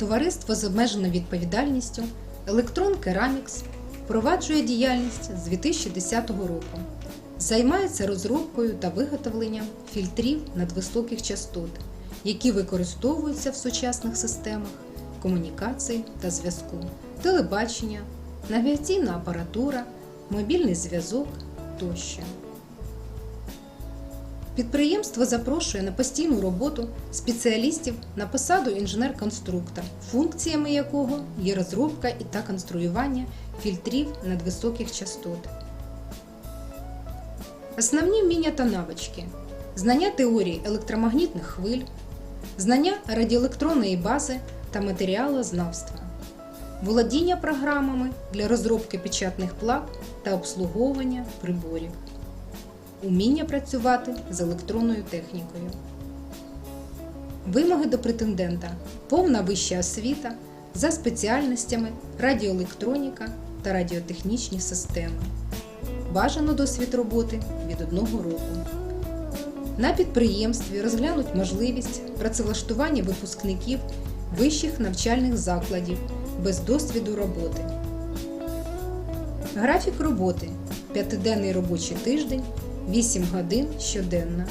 Товариство з обмеженою відповідальністю Електрон Керамікс впроваджує діяльність з 2010 року. Займається розробкою та виготовленням фільтрів надвисоких частот, які використовуються в сучасних системах комунікації та зв'язку, телебачення, навігаційна апаратура, мобільний зв'язок тощо. Підприємство запрошує на постійну роботу спеціалістів на посаду інженер-конструктор, функціями якого є розробка і та конструювання фільтрів надвисоких частот. Основні вміння та навички: знання теорії електромагнітних хвиль, знання радіоелектронної бази та матеріалознавства, володіння програмами для розробки печатних плат та обслуговування приборів уміння працювати з електронною технікою. Вимоги до претендента повна вища освіта за спеціальностями радіоелектроніка та радіотехнічні системи. Бажано досвід роботи від одного року. На підприємстві розглянуть можливість працевлаштування випускників вищих навчальних закладів без досвіду роботи. Графік роботи п'ятиденний робочий тиждень 8 годин щоденно.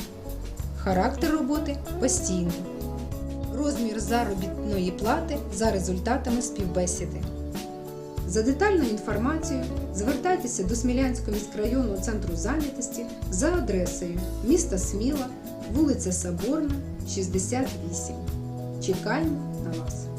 Характер роботи постійний. Розмір заробітної плати за результатами співбесіди. За детальною інформацією звертайтеся до Смілянського міськрайонного центру зайнятості за адресою міста Сміла, вулиця Соборна, 68. Чекаємо на вас!